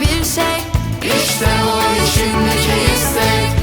bir şey. İşte o içindeki istek.